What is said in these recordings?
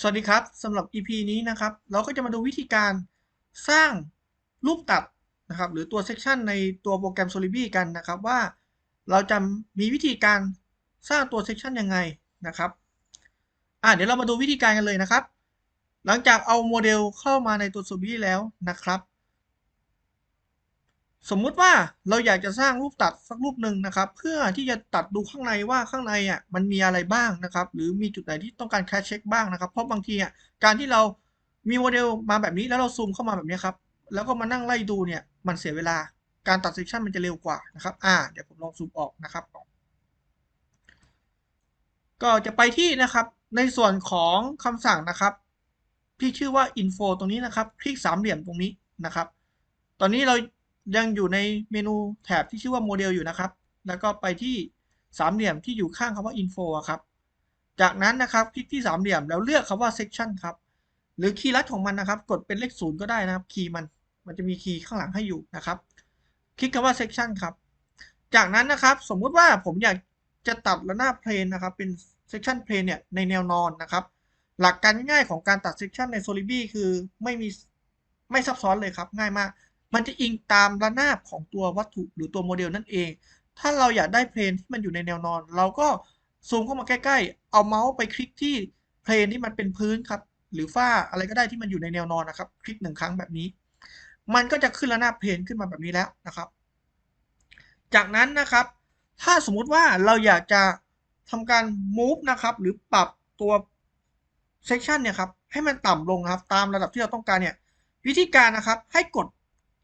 สวัสดีครับสำหรับ EP นี้นะครับ เราก็จะมาดูวิธีการสร้างรูปตัดนะครับ หรือตัวเซกชันในตัวโปรแกรม Solibri กันนะครับว่าเราจะมีวิธีการสร้างตัวเซกชันยังไงนะครับอะเดี๋ยวเรามาดูวิธีการกันเลยนะครับ หลังจากเอาโมเดลเข้ามาในตัว Solibri แล้วนะครับ สมมุติว่าเราอยากจะสร้างรูปตัดสักรูปหนึ่งนะครับ เพื่อที่จะตัดดูข้างในว่าข้างในอะมันมีอะไรบ้างนะครับ หรือมีจุดไหนที่ต้องการแคชเช็คบ้างนะครับ เพราะบางทีอะการที่เรามีโมเดลมาแบบนี้แล้วเราซูมเข้ามาแบบนี้ครับ แล้วก็มานั่งไล่ดูเนี่ยมันเสียเวลาการตัดเซสชันมันจะเร็วกว่านะครับอ่าเดี๋ยวผมลองซูมออกนะครับ ก็จะไปที่นะครับในส่วนของคำสั่งนะครับ ที่ชื่อว่า info ตรงนี้นะครับ คลิกสามเหลี่ยมตรงนี้นะครับ ตอนนี้เรา ยังอยู่ในเมนูแถบที่ชื่อว่าโมเดลอยู่นะครับ แล้วก็ไปที่สามเหลี่ยมที่อยู่ข้างคำว่า info ครับ จากนั้นนะครับคลิกที่สามเหลี่ยมแล้วเลือกคำว่า section ครับ หรือคีย์ลัดของมันนะครับ กดเป็นเลขศูนย์ก็ได้นะครับ คีย์มัน มันจะมีคีย์ข้างหลังให้อยู่นะครับ คลิกคำว่า section ครับ จากนั้นนะครับสมมุติว่าผมอยากจะตัดระนาบเพลนนะครับ เป็น section plane เนี่ยในแนวนอนนะครับ หลักการง่ายๆของการตัด section ใน Solibri คือไม่มีไม่ซับซ้อนเลยครับ ง่ายมาก มันจะอิงตามระนาบของตัววัตถุหรือตัวโมเดลนั่นเอง ถ้าเราอยากได้เพลนที่มันอยู่ในแนวนอน เราก็ซูมเข้ามาใกล้ ๆ เอาเมาส์ไปคลิกที่เพลนที่มันเป็นพื้นครับ หรือฝ้าอะไรก็ได้ที่มันอยู่ในแนวนอนนะครับ คลิกหนึ่งครั้งแบบนี้ มันก็จะขึ้นระนาบเพลนขึ้นมาแบบนี้แล้วนะครับ จากนั้นนะครับ ถ้าสมมุติว่าเราอยากจะทำการ move นะครับ หรือปรับตัว section เนี่ยครับ ให้มันต่ำลงครับ ตามระดับที่เราต้องการเนี่ย วิธีการนะครับ ให้กด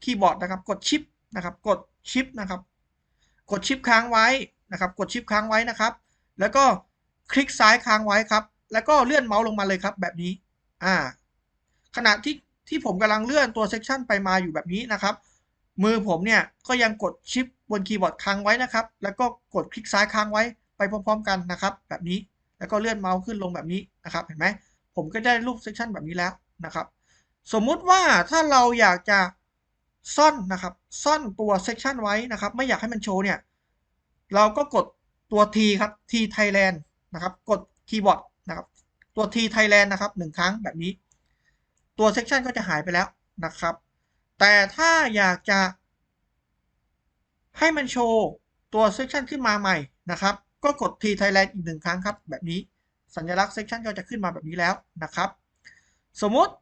คีย์บอร์ดนะครับ กดชิปนะครับกดชิปนะครับ กดชิปค้างไว้นะครับ กดชิปค้างไว้นะครับ แล้วก็คลิกซ้ายค้างไว้ครับ แล้วก็เลื่อนเมาส์ลงมาเลยครับแบบนี้อ่าขณะที่ที่ผมกำลังเลื่อนตัวเซกชันไปมาอยู่แบบนี้นะครับ มือผมเนี่ยก็ยังกดชิปบนคีย์บอร์ดค้างไว้นะครับ แล้วก็กดคลิกซ้ายค้างไว้ไปพร้อม ๆ กันนะครับ แบบนี้แล้วก็เลื่อนเมาส์ขึ้นลงแบบนี้นะครับ เห็นไหมผมก็ได้รูปเซกชันแบบนี้แล้วนะครับ สมมุติว่าถ้าเราอยากจะ ซ่อนนะครับซ่อนตัวเซกชันไว้นะครับ ไม่อยากให้มันโชว์เนี่ย เราก็กดตัว T ครับ T Thailand นะครับ กดคีย์บอร์ดนะครับ ตัว T Thailand นะครับหนึ่งครั้งแบบนี้ ตัวเซกชันก็จะหายไปแล้วนะครับ แต่ถ้าอยากจะให้มันโชว์ตัวเซกชันขึ้นมาใหม่นะครับ ก็กด T Thailand อีกหนึ่งครั้งครับ แบบนี้สัญลักษณ์เซกชันก็จะขึ้นมาแบบนี้แล้วนะครับ สมมติ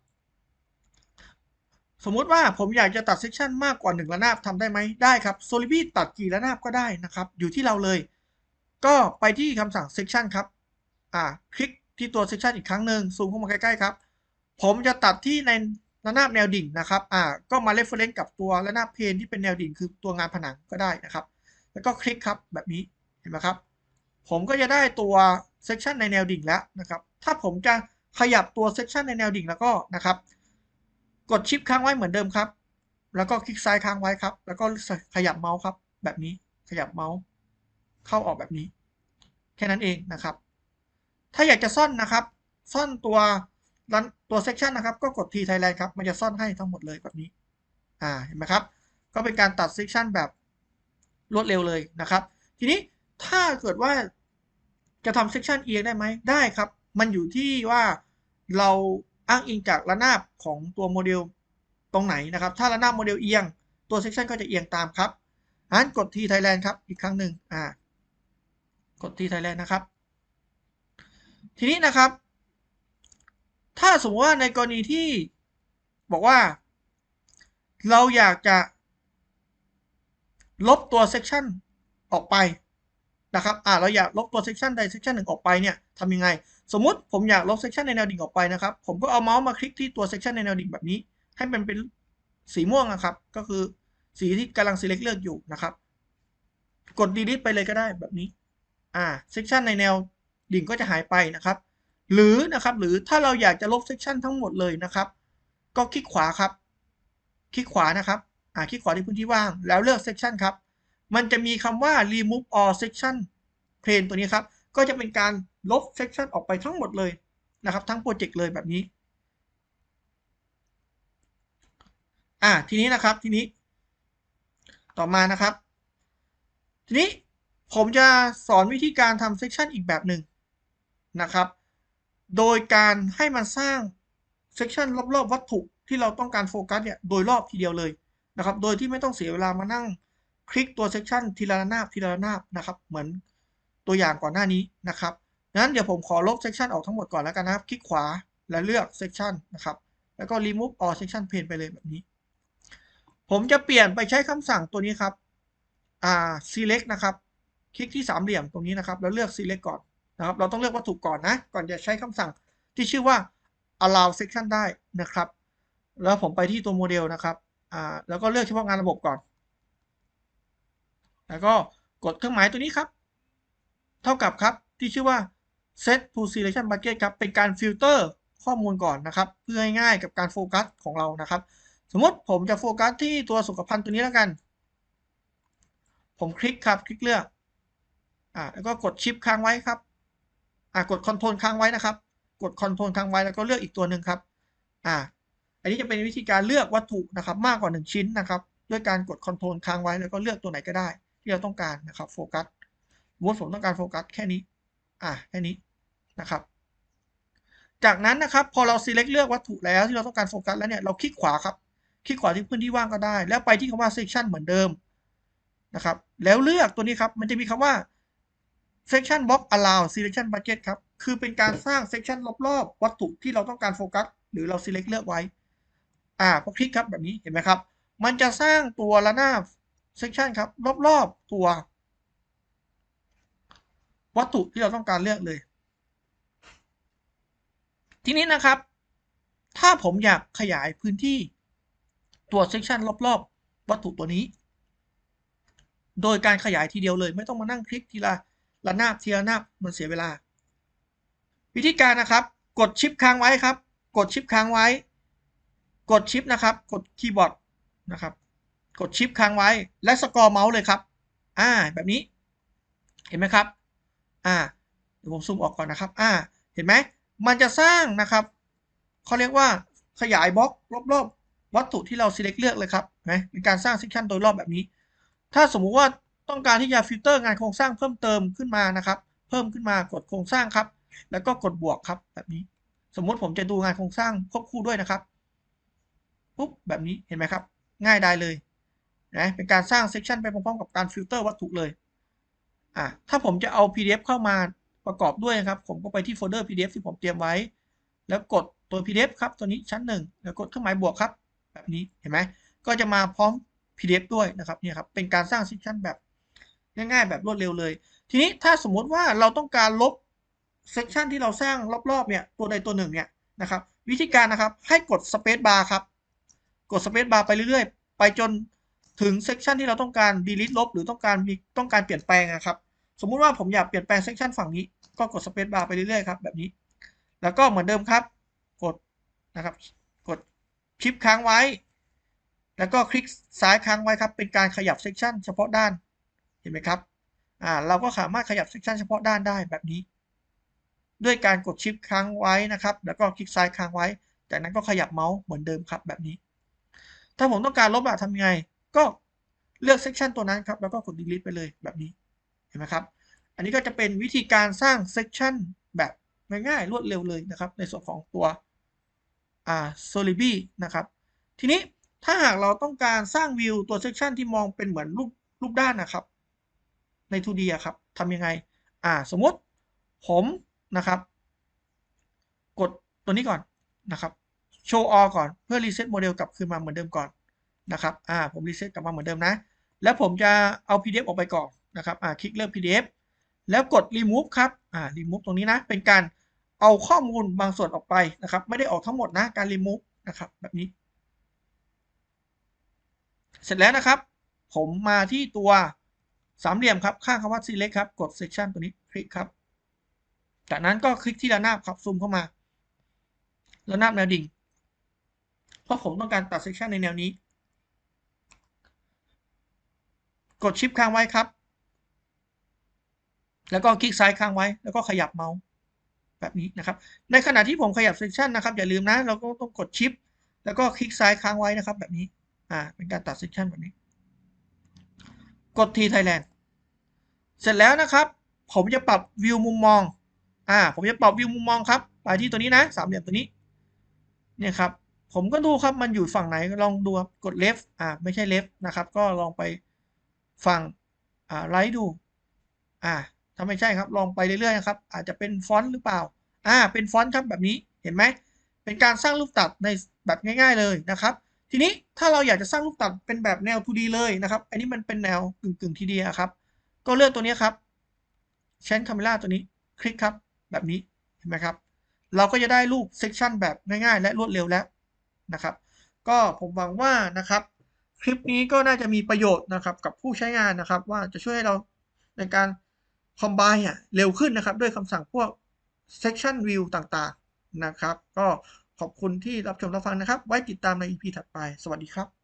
สมมุติว่าผมอยากจะตัดเซกชันมากกว่า1ระนาบทำได้ไหมได้ครับ s o l i b r i ตัดกี่ระนาบก็ได้นะครับ อยู่ที่เราเลย ก็ไปที่คำสั่ง section ครับอ่าคลิกที่ตัว section อีกครั้งหนึ่งซูมเข้ามาใกล้ๆครับ ผมจะตัดที่ในระนาบแนวดิ่งนะครับอ่าก็มา reference กับตัวระนาบเพนที่เป็นแนวดิ่งคือตัวงานผนังก็ได้นะครับ แล้วก็คลิกครับแบบนี้เห็นไหมครับ ผมก็จะได้ตัว section ในแนวดิ่งแล้วนะครับ ถ้าผมจะขยับตัว section ในแนวดิ่งแล้วก็นะครับ กดชิปค้างไว้เหมือนเดิมครับ แล้วก็คลิกซ้ายค้างไว้ครับ แล้วก็ขยับเมาส์ครับ แบบนี้ขยับเมาส์ เข้าออกแบบนี้ แค่นั้นเองนะครับ ถ้าอยากจะซ่อนนะครับ ซ่อนตัวรันตัวเซกชันนะครับ ก็กด T Thailand ครับ มันจะซ่อนให้ทั้งหมดเลยแบบนี้ อ่า เห็นไหมครับ ก็เป็นการตัดเซกชันแบบรวดเร็วเลยนะครับ ทีนี้ถ้าเกิดว่าจะทำเซกชันเอียงได้ไหมได้ครับ มันอยู่ที่ว่าเรา อ้างอิงจากระนาบของตัวโมเดลตรงไหนนะครับ ถ้าระนาบโมเดลเอียง ตัวเซกชันก็จะเอียงตามครับงั้นกด T Thailand ครับ อีกครั้งหนึ่งอ่ากด T Thailand นะครับ ทีนี้นะครับ ถ้าสมมติว่าในกรณีที่บอกว่า เราอยากจะลบตัวเซกชันออกไปนะครับ อ่า เราอยากลบตัวเซกชันใดเซกชันหนึ่งออกไปเนี่ยทำยังไง สมมุติผมอยากลบเซกชันในแนวดิ่งออกไปนะครับ ผมก็เอาเมาส์มาคลิกที่ตัวเซกชันในแนวดิ่งแบบนี้ ให้มันเป็นสีม่วงนะครับ ก็คือสีที่กำลัง select เลือกอยู่นะครับ กด delete ไปเลยก็ได้แบบนี้ อ่าเซกชันในแนวดิ่งก็จะหายไปนะครับ หรือนะครับ หรือถ้าเราอยากจะลบเซกชันทั้งหมดเลยนะครับ ก็คลิกขวาครับ คลิกขวานะครับ อ่า คลิกขวาที่พื้นที่ว่าง แล้วเลือกเซกชันครับ มันจะมีคำว่า remove all section plane ตัวนี้ครับ ก็จะเป็นการลบเซกชันออกไปทั้งหมดเลยนะครับ ทั้งโปรเจกต์เลยแบบนี้อ่าทีนี้นะครับทีนี้ ต่อมานะครับ ทีนี้ผมจะสอนวิธีการทำเซกชันอีกแบบหนึ่งนะครับ โดยการให้มันสร้างเซกชันรอบๆวัตถุที่เราต้องการโฟกัสเนี่ยโดยรอบทีเดียวเลยนะครับ โดยที่ไม่ต้องเสียเวลามานั่งคลิกตัวเซกชันทีละระนาบทีละระนาบนะครับ เหมือน ตัวอย่างก่อนหน้านี้นะครับงั้นเดี๋ยวผมขอลบเซกชันออกทั้งหมดก่อนแล้วกันนะครับ คลิกขวาและเลือกเซกชันนะครับ แล้วก็ remove all section pane ไปเลยแบบนี้ ผมจะเปลี่ยนไปใช้คำสั่งตัวนี้ครับอ่า select นะครับ คลิกที่สามเหลี่ยมตรงนี้นะครับ แล้วเลือก select ก่อนนะครับ เราต้องเลือกวัตถุก่อนนะ ก่อนจะใช้คำสั่งที่ชื่อว่า allow section ได้นะครับ แล้วผมไปที่ตัวโมเดลนะครับอ่าแล้วก็เลือกเฉพาะงานระบบก่อน แล้วก็กดเครื่องหมายตัวนี้ครับ เท่ากับครับที่ชื่อว่า set to selection bucket ครับเป็นการฟิลเตอร์ข้อมูลก่อนนะครับ เพื่อให้ง่ายกับการโฟกัสของเรานะครับ สมมติผมจะโฟกัสที่ตัวสุขภัณฑ์ตัวนี้แล้วกัน ผมคลิกครับ คลิกเลือกอ่าแล้วก็กดชิปค้างไว้ครับอ่ากดคอนโทรลค้างไว้นะครับ กดคอนโทรลค้างไว้แล้วก็เลือกอีกตัวหนึ่งครับอ่าอันนี้จะเป็นวิธีการเลือกวัตถุนะครับ มากกว่า 1 ชิ้นนะครับ ด้วยการกดคอนโทรลค้างไว้แล้วก็เลือกตัวไหนก็ได้ ที่เราต้องการนะครับโฟกัส สมมติผมต้องการโฟกัสแค่นี้ อ่าแค่นี้นะครับ จากนั้นนะครับพอเรา select เลือกวัตถุแล้วที่เราต้องการโฟกัสแล้วเนี่ยเราคลิกขวาครับ คลิกขวาที่พื้นที่ว่างก็ได้ แล้วไปที่คำว่า section เหมือนเดิมนะครับ แล้วเลือกตัวนี้ครับ มันจะมีคำว่า section box allow selection bucket ครับ คือเป็นการสร้าง section รอบๆ วัตถุที่เราต้องการโฟกัส หรือเรา select เลือกไว้ อ่าพอคลิกครับแบบนี้เห็นไหมครับ มันจะสร้างตัวระนาบ section ครับรอบๆตัว วัตถุที่เราต้องการเลือกเลย ทีนี้นะครับ ถ้าผมอยากขยายพื้นที่ตัวเซกชันรอบๆ วัตถุตัวนี้ โดยการขยายทีเดียวเลยไม่ต้องมานั่งคลิกทีละระนาบทีละนาบมันเสียเวลา วิธีการนะครับ กดชิปค้างไว้ครับ กดชิปค้างไว้ กดชิปนะครับ กดคีย์บอร์ดนะครับ กดชิปค้างไว้และสกอร์เมาส์เลยครับ อ่าแบบนี้ เห็นไหมครับ อ่าเดี๋ยวผมซูมออกก่อนนะครับอ่าเห็นไหมมันจะสร้างนะครับเขาเรียกว่าขยายบล็อกรอบๆ วัตถุที่เรา select เลือกเลยครับนะเป็นการสร้าง section โดยรอบแบบนี้ ถ้าสมมุติว่าต้องการที่จะฟิลเตอร์งานโครงสร้างเพิ่มเติมขึ้นมานะครับ เพิ่มขึ้นมากดโครงสร้างครับ แล้วก็กดบวกครับแบบนี้ สมมุติผมจะดูงานโครงสร้างควบคู่ด้วยนะครับปุ๊บแบบนี้เห็นไหมครับ ง่ายได้เลยนะเป็นการสร้าง section ไปพร้อมๆกับการฟิลเตอร์วัตถุเลย อะถ้าผมจะเอา PDF เข้ามาประกอบด้วยนะครับ ผมก็ไปที่โฟลเดอร์ PDF ที่ผมเตรียมไว้ แล้วกดตัว PDF ครับ ตัวนี้ชั้นหนึ่งแล้วกดเครื่องหมายบวกครับ แบบนี้เห็นไหมก็จะมาพร้อม PDF ด้วยนะครับเนี่ยครับเป็นการสร้างเซสชันแบบง่ายๆ แบบรวดเร็วเลย ทีนี้ถ้าสมมุติว่าเราต้องการลบเซสชันที่เราสร้างรอบๆเนี่ยตัวใดตัวหนึ่งเนี่ยนะครับวิธีการนะครับให้กด Space Bar ครับ กด Space Bar ไปเรื่อยๆ ไปจน ถึงเซสชันที่เราต้องการ delete ลบ หรือต้องการมีต้องการเปลี่ยนแปลงนะครับ สมมุติว่าผมอยากเปลี่ยนแปลงเซสชันฝั่งนี้ ก็กด Space Bar ไปเรื่อยๆครับแบบนี้ แล้วก็เหมือนเดิมครับ กดนะครับ กดชิปค้างไว้ แล้วก็คลิกซ้ายค้างไว้ครับ เป็นการขยับเซกชันเฉพาะด้าน เห็นไหมครับ อ่า เราก็สามารถขยับเซกชันเฉพาะด้านได้แบบนี้ ด้วยการกดชิปค้างไว้นะครับ แล้วก็คลิกซ้ายค้างไว้ จากนั้นก็ขยับเมาส์เหมือนเดิมครับแบบนี้ ถ้าผมต้องการลบอะทำยังไง ก็เลือกเซกชันตัวนั้นครับ แล้วก็กด delete ไปเลยแบบนี้ เห็นไหมครับ อันนี้ก็จะเป็นวิธีการสร้างเซกชันแบบง่ายๆรวดเร็วเลยนะครับ ในส่วนของตัวอ่า s o l i b i นะครับ ทีนี้ถ้าหากเราต้องการสร้างวิวตัวเซกชันที่มองเป็นเหมือนรูปรูปด้านนะครับ ใน 2D อะครับทำยังไง อ่า สมมติผมนะครับ กดตัวนี้ก่อนนะครับ show all ก่อนเพื่อ reset โมเดลกลับคืนมาเหมือนเดิมก่อน นะครับอ่าผม reset กลับมาเหมือนเดิมนะ แล้วผมจะเอา PDF ออกไปก่อนนะครับอ่าคลิกเลือก PDF แล้วกด remove ครับอ่า remove ตรงนี้นะ เป็นการเอาข้อมูลบางส่วนออกไปนะครับ ไม่ได้ออกทั้งหมดนะการ remove นะครับแบบนี้ เสร็จแล้วนะครับ ผมมาที่ตัวสามเหลี่ยมครับ ข้างคำว่า select ครับ กด section ตัวนี้คลิกครับ จากนั้นก็คลิกที่ระนาบครับซูมเข้ามาระนาบแนวดิ่ง เพราะผมต้องการตัด section ในแนวนี้ กดชิปค้างไว้ครับ แล้วก็คลิกซ้ายค้างไว้ แล้วก็ขยับเมาส์แบบนี้นะครับ ในขณะที่ผมขยับเซสชันนะครับ อย่าลืมนะ เราก็ต้องกดชิป แล้วก็คลิกซ้ายค้างไว้นะครับ แบบนี้ อ่า เป็นการตัดเซสชันแบบนี้ กดทีไทยแลนด์เสร็จแล้วนะครับ ผมจะปรับวิวมุมมอง อ่า ผมจะปรับวิวมุมมองครับ ไปที่ตัวนี้นะ สามเหลี่ยมตัวนี้ เนี่ยครับ ผมก็ดูครับ มันอยู่ฝั่งไหน ลองดูครับกด left อ่า ไม่ใช่ left นะครับ ก็ลองไป ฝั่งอ่า right ดูอ่าถ้าไม่ใช่ครับลองไปเรื่อยๆนะครับ อาจจะเป็นฟอนต์หรือเปล่าอ่าเป็นฟอนต์ครับแบบนี้เห็นไหมเป็นการสร้างรูปตัดในแบบง่าย ๆเลยนะครับ ทีนี้ถ้าเราอยากจะสร้างรูปตัดเป็นแบบแนว 2D เลยนะครับ อันนี้มันเป็นแนวกึ่งกึ่ง 3D อะครับ ก็เลือกตัวนี้ครับ Change Camera ตัวนี้คลิกครับแบบนี้เห็นไหมครับ เราก็จะได้รูปเซกชันแบบง่ายๆ และรวดเร็วแล้วนะครับ ก็ผมหวังว่านะครับ คลิปนี้ก็น่าจะมีประโยชน์นะครับกับผู้ใช้งานนะครับ ว่าจะช่วยให้เราในการคอมไบน์อะเร็วขึ้นนะครับ ด้วยคำสั่งพวก section view ต่างๆนะครับ ก็ขอบคุณที่รับชมรับฟังนะครับ ไว้ติดตามใน EP ถัดไป สวัสดีครับ